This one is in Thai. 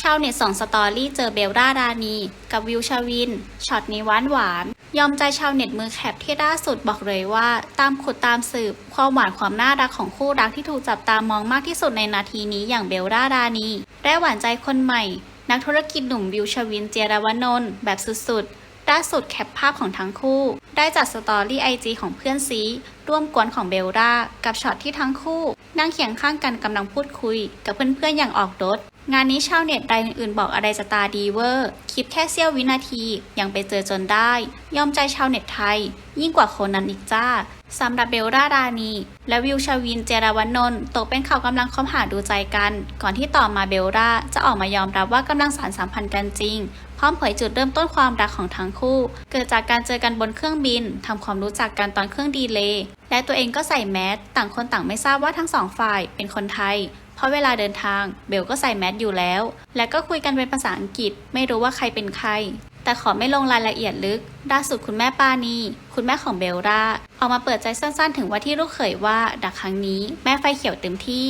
ชาวเน็ตสองสตอรี่เจอเบลล่ารานี กับวิวชาวิน ช็อตนี้หวานหวาน ยอมใจชาวเน็ตมือแคปที่ล่าสุดบอกเลยว่า ตามขุดตามสืบ ความหวานความน่ารักของคู่รักที่ถูกจับตามองมากที่สุดในนาทีนี้อย่างเบลล่ารานี และหวานใจคนใหม่ นักธุรกิจหนุ่มวิวชวินเจรวนนท์แบบสุดๆล่าสุดแคปภาพของทั้งคู่ ได้จัดสตอรี่ไอจีของเพื่อนซี ร่วมกวนของเบลล่ากับช็อตที่ทั้งคู่นั่งเคียงข้างกันกำลังพูดคุย กับเพื่อนๆอย่างออกรถงานนี้ชาวเน็ตรายอื่นๆบอกอะไรจะตาดีเวอร์คลิปแค่เสี้ยววินาทียังไปเจอจนได้ ยอมใจชาวเน็ตไทย ยิ่งกว่าโคนนั้นอีกจ้าสำหรับเบลล่ารานี และวิวชวินเจรวนนท์ตกเป็นข่าวกำลังคบหาดูใจกัน ก่อนที่ต่อมาเบลล่าจะออกมายอมรับว่ากำลังสานสัมพันธ์กันจริง พร้อมเผยจุดเริ่มต้นความรักของทั้งคู่ เกิดจากการเจอกันบนเครื่องบินทำความรู้จักกันตอนเครื่องดีเลย์ และตัวเองก็ใส่แมสต่างคนต่างไม่ทราบว่าทั้งสองฝ่ายเป็นคนไทย เพราะเวลาเดินทางเบลก็ใส่แมสอยู่แล้ว และก็คุยกันเป็นภาษาอังกฤษ ไม่รู้ว่าใครเป็นใคร แต่ขอไม่ลงรายละเอียดลึกล่าสุดคุณแม่ปานีคุณแม่ของเบลล่าออกมาเปิดใจสั้นๆ ถึงว่าที่ลูกเขยว่าดักครั้งนี้ แม่ไฟเขียวเต็มที่